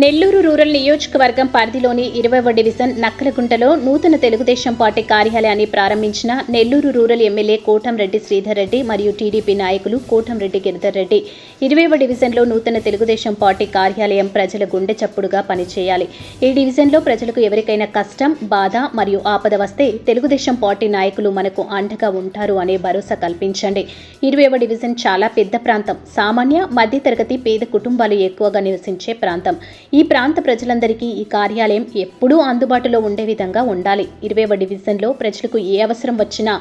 Nellore rural నియోజకవర్గం పరిధిలోని ఇరవైవ డివిజన్ నక్కలగుంటలో నూతన తెలుగుదేశం పార్టీ కార్యాలయాన్ని ప్రారంభించిన నెల్లూరు రూరల్ ఎమ్మెల్యే కోటంరెడ్డి శ్రీధర్ రెడ్డి మరియు టీడీపీ నాయకులు కోటంరెడ్డి గిరిధర్ రెడ్డి. ఇరవైవ డివిజన్లో నూతన తెలుగుదేశం పార్టీ కార్యాలయం ప్రజల గుండె చప్పుడుగా పనిచేయాలి. ఈ డివిజన్లో ప్రజలకు ఎవరికైనా కష్టం బాధ మరియు ఆపద వస్తే తెలుగుదేశం పార్టీ నాయకులు మనకు అండగా ఉంటారు అనే భరోసా కల్పించండి. ఇరవైవ డివిజన్ చాలా పెద్ద ప్రాంతం. సామాన్య మధ్యతరగతి పేద కుటుంబాలు ఎక్కువగా నివసించే ప్రాంతం. ఈ ప్రాంత ప్రజలందరికీ ఈ కార్యాలయం ఎప్పుడూ అందుబాటులో ఉండే విధంగా ఉండాలి. ఇరవైవ డివిజన్లో ప్రజలకు ఏ అవసరం వచ్చినా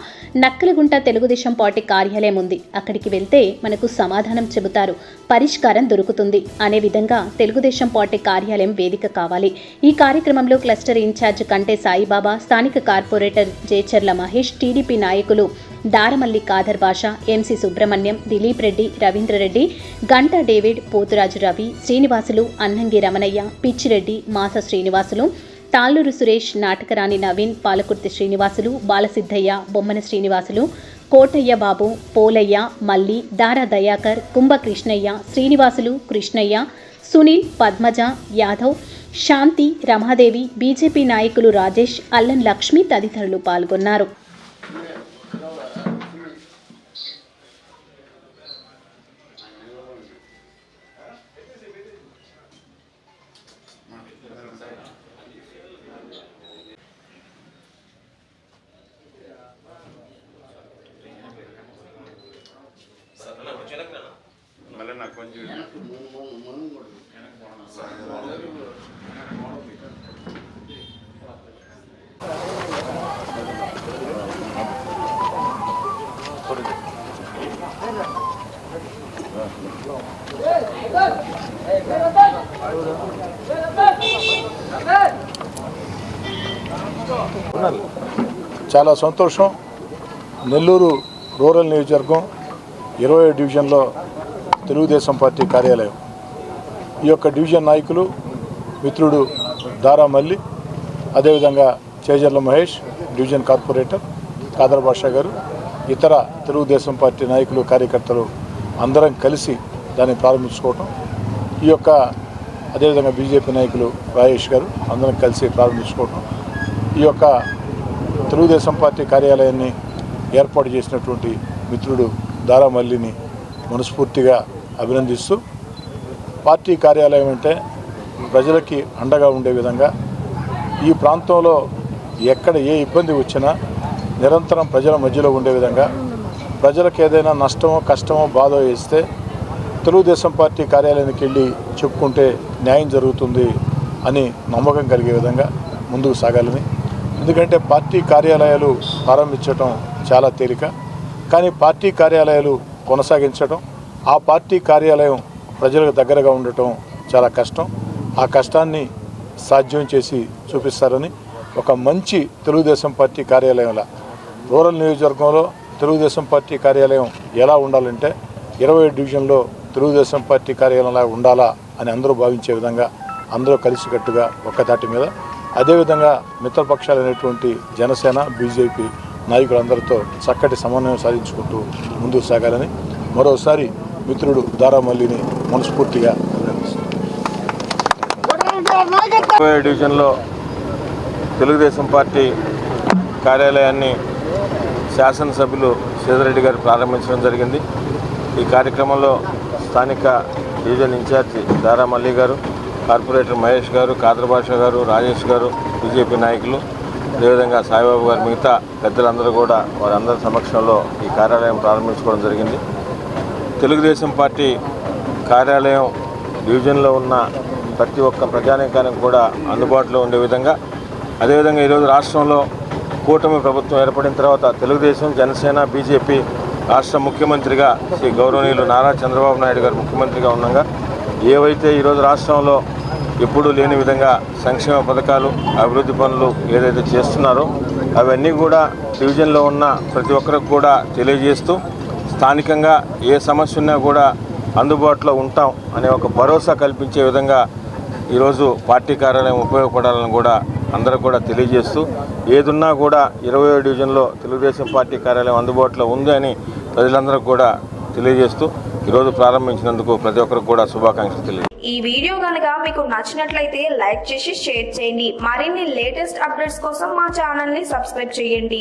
నక్కలగుంట తెలుగుదేశం పార్టీ కార్యాలయం ఉంది. అక్కడికి వెళ్తే మనకు సమాధానం చెబుతారు. పరిష్కారం దొరుకుతుంది. అనే విధంగా తెలుగుదేశం పార్టీ కార్యాలయం వేదిక కావాలి. ఈ కార్యక్రమంలో క్లస్టర్ ఇన్ఛార్జ్ కంటే సాయిబాబా స్థానిక కార్పొరేటర్ జేచర్ల మహేష్ టీడీపీ నాయకులు Daramalli Kadar Basha M C Subrahmanyam Dileep Reddy Ravindrareddy Ganta David Pothuraju Ravi Srinivasulu Annangi Ramanaiah Pichireddy Masa Srinivasulu Talluru Suresh Natakarani Naveen Palakurthi Srinivasulu Balasiddaiah Bommana Srinivasulu Kotaiah Babu Polaiah Malli Dara Dayakar Kumbha Krishnaiah Srinivasulu Krishnaiah Sunil Padmaja Yadav Shanti Ramadevi BJP నాయకులు రాజేష్ అల్లం లక్ష్మి తదితరులు పాల్గొన్నారు. చాలా సంతోషం. నెల్లూరు రూరల్ నియోజకవర్గం ఇరవై డివిజన్లో తెలుగుదేశం పార్టీ కార్యాలయం. ఈ యొక్క డివిజన్ నాయకులు మిత్రుడు దారా మల్లి అదేవిధంగా చేజర్ల మహేష్ డివిజన్ కార్పొరేటర్ కాదర్ బాషా గారు ఇతర తెలుగుదేశం పార్టీ నాయకులు కార్యకర్తలు అందరం కలిసి దాన్ని ప్రారంభించుకోవటం. ఈ యొక్క అదేవిధంగా బీజేపీ నాయకులు రాజేష్ గారు అందరం కలిసి ప్రారంభించుకోవటం. ఈ యొక్క తెలుగుదేశం పార్టీ కార్యాలయాన్ని ఏర్పాటు చేసినటువంటి మిత్రుడు దారామల్లిని మనస్ఫూర్తిగా అభినందిస్తూ పార్టీ కార్యాలయం అంటే ప్రజలకి అండగా ఉండే విధంగా ఈ ప్రాంతంలో ఎక్కడ ఏ ఇబ్బంది వచ్చినా నిరంతరం ప్రజల మధ్యలో ఉండే విధంగా ప్రజలకు ఏదైనా నష్టమో కష్టమో బాధ వేస్తే తెలుగుదేశం పార్టీ కార్యాలయానికి వెళ్ళి చెప్పుకుంటే న్యాయం జరుగుతుంది అని నమ్మకం కలిగే విధంగా ముందుకు సాగాలని. ఎందుకంటే పార్టీ కార్యాలయాలు ప్రారంభించడం చాలా తేలిక. కానీ పార్టీ కార్యాలయాలు కొనసాగించడం ఆ పార్టీ కార్యాలయం ప్రజలకు దగ్గరగా ఉండటం చాలా కష్టం. ఆ కష్టాన్ని సాధ్యం చేసి చూపిస్తారని ఒక మంచి తెలుగుదేశం పార్టీ కార్యాలయంలో రూరల్ నియోజకవర్గంలో తెలుగుదేశం పార్టీ కార్యాలయం ఎలా ఉండాలంటే ఇరవై డివిజన్లో తెలుగుదేశం పార్టీ కార్యాలయంలా ఉండాలా అని అందరూ భావించే విధంగా అందరూ కలిసికట్టుగా ఒక్కదాటి మీద. అదేవిధంగా మిత్రపక్షాలు అనేటువంటి జనసేన బీజేపీ నాయకులందరితో చక్కటి సమన్వయం సాధించుకుంటూ ముందుకు సాగాలని మరోసారి మిత్రుడు దారామల్లిని మనస్ఫూర్తిగా డివిజన్లో తెలుగుదేశం పార్టీ కార్యాలయాన్ని శాసనసభ్యులు సీతారెడ్డి గారు ప్రారంభించడం జరిగింది. ఈ కార్యక్రమంలో స్థానిక డివిజన్ ఇన్ఛార్జి దారా మల్లి గారు కార్పొరేటర్ మహేష్ గారు కాదరభాష గారు రాజేష్ గారు బీజేపీ నాయకులు అదేవిధంగా సాయిబాబు గారు మిగతా పెద్దలందరూ కూడా వారందరి సమక్షంలో ఈ కార్యాలయం ప్రారంభించుకోవడం జరిగింది. తెలుగుదేశం పార్టీ కార్యాలయం డివిజన్లో ఉన్న ప్రతి ఒక్క ప్రజానీకానికి కూడా అందుబాటులో ఉండే విధంగా అదేవిధంగా ఈరోజు రాష్ట్రంలో కూటమి ప్రభుత్వం ఏర్పడిన తర్వాత తెలుగుదేశం జనసేన బీజేపీ రాష్ట్ర ముఖ్యమంత్రిగా శ్రీ గౌరవనీయులు నారా చంద్రబాబు నాయుడు గారు ముఖ్యమంత్రిగా ఉండగా ఏవైతే ఈరోజు రాష్ట్రంలో ఎప్పుడూ లేని విధంగా సంక్షేమ పథకాలు అభివృద్ధి పనులు ఏదైతే చేస్తున్నారో అవన్నీ కూడా డివిజన్లో ఉన్న ప్రతి ఒక్కరికి కూడా తెలియజేస్తూ స్థానికంగా ఏ సమస్య ఉన్నా కూడా అందుబాటులో ఉంటాం అనే ఒక భరోసా కల్పించే విధంగా ఈరోజు పార్టీ కార్యాలయం ఉపయోగపడాలని కూడా అందరూ కూడా తెలియజేస్తూ ఏదున్నా కూడా ఇరవై డివిజన్లో తెలుగుదేశం పార్టీ కార్యాలయం అందుబాటులో ఉంది అని ప్రజలందరూ కూడా తెలియజేస్తూ ఈరోజు ప్రారంభించినందుకు ప్రతి ఒక్కరికి కూడా శుభాకాంక్షలు తెలియజేస్తాను ఈ వీడియో కనుక మీకు నచ్చినట్లయితే లైక్ చేసి షేర్ చేయండి. మరిన్ని లేటెస్ట్ అప్డేట్స్ కోసం మా ఛానల్ని సబ్స్క్రైబ్ చేయండి.